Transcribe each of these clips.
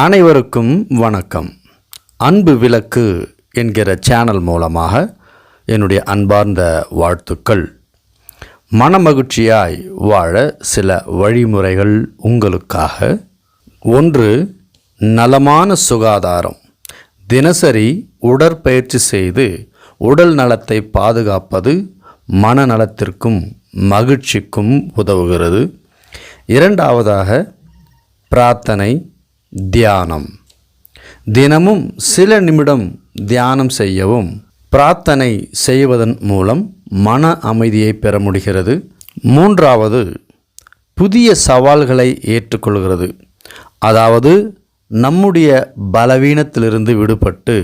அனைவருக்கும் வணக்கம். அன்பு விளக்கு என்கிற சேனல் மூலமாக என்னுடைய அன்பார்ந்த வாழ்த்துக்கள். மனமகிழ்ச்சியாய் வாழ சில வழிமுறைகள் உங்களுக்காக. ஒன்று நலமான சுகாதாரம். தினசரி உடற்பயிற்சி செய்து உடல் நலத்தை பாதுகாப்பது மனநலத்திற்கும் மகிழ்ச்சிக்கும் உதவுகிறது. இரண்டாவதாக பிரார்த்தனை தியானம். தினமும் சில நிமிடம் தியானம் செய்யவும் பிரார்த்தனை செய்வதன் மூலம் மன அமைதியை பெற முடிகிறது. மூன்றாவது புதிய சவால்களை ஏற்றுக்கொள்கிறது. அதாவது நம்முடைய பலவீனத்திலிருந்து விடுபட்டு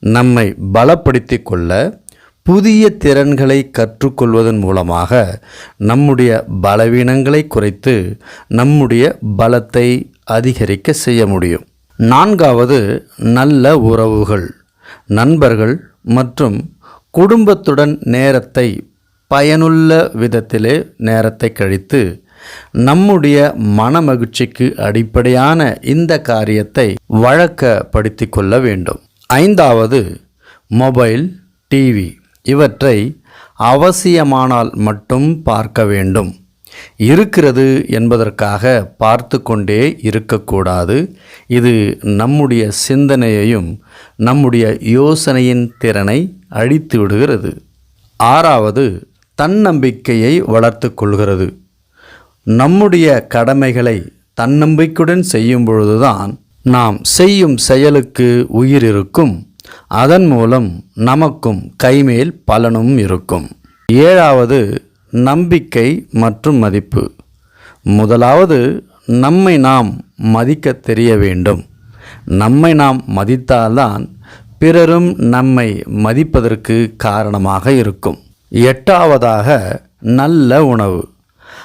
நம்மை பலப்படுத்தி கொள்ள புதிய திறன்களை கற்றுக்கொள்வதன் மூலமாக நம்முடைய பலவீனங்களை குறைத்து நம்முடைய பலத்தை அதிகரிக்க செய்ய முடியும். நான்காவது நல்ல உறவுகள். நண்பர்கள் மற்றும் குடும்பத்துடன் நேரத்தை பயனுள்ள விதத்திலே நேரத்தை கழித்து நம்முடைய மனமகிழ்ச்சிக்கு அடிப்படையான இந்த காரியத்தை வழக்கப்படுத்தி கொள்ள வேண்டும். ஐந்தாவது மொபைல் டிவி. இவற்றை அவசியமானால் மட்டும் பார்க்க வேண்டும். இருக்கிறது என்பதற்காக பார்த்து கொண்டே இருக்கக்கூடாது. இது நம்முடைய சிந்தனையையும் நம்முடைய யோசனையின் திறனை அழித்து விடுகிறது. ஆறாவது தன்னம்பிக்கையை வளர்த்து கொள்கிறது. நம்முடைய கடமைகளை தன்னம்பிக்கையுடன் செய்யும் பொழுதுதான் நாம் செய்யும் செயலுக்கு உயிர் இருக்கும் அதன் மூலம் நமக்கும் கைமேல் பலனும் இருக்கும். ஏழாவது நம்பிக்கை மற்றும் மதிப்பு. முதலாவது நம்மை நாம் மதிக்க தெரிய வேண்டும். நம்மை நாம் மதித்தால்தான் பிறரும் நம்மை மதிப்பதற்கு காரணமாக இருக்கும். எட்டாவதாக நல்ல உணவு.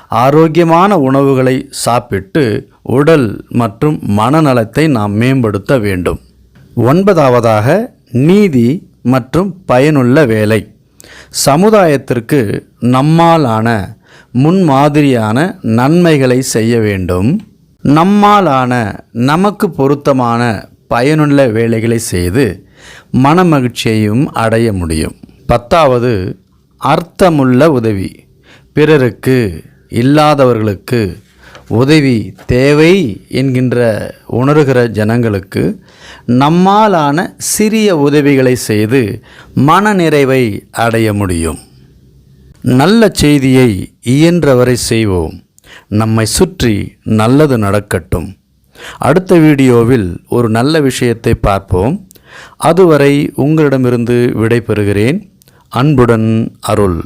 ஆரோக்கியமான உணவுகளை சாப்பிட்டு உடல் மற்றும் மனநலத்தை நாம் மேம்படுத்த வேண்டும். ஒன்பதாவதாக நீதி மற்றும் பயனுள்ள வேலை. சமுதாயத்திற்கு நம்மாலான முன்மாதிரியான நன்மைகளை செய்ய வேண்டும். நம்மாலான நமக்கு பொருத்தமான பயனுள்ள வேலைகளை செய்து மனமகிழ்ச்சியையும் அடைய முடியும். பத்தாவது அர்த்தமுள்ள உதவி. பிறருக்கு இல்லாதவர்களுக்கு உதவி தேவை என்கின்ற உணர்கிற ஜனங்களுக்கு நம்மாலான சிறிய உதவிகளை செய்து மனநிறைவை அடைய முடியும். நல்ல செய்தியை இயன்றவரை செய்வோம். நம்மை சுற்றி நல்லது நடக்கட்டும். அடுத்த வீடியோவில் ஒரு நல்ல விஷயத்தை பார்ப்போம். அதுவரை உங்களிடமிருந்து விடைபெறுகிறேன். அன்புடன் அருள்.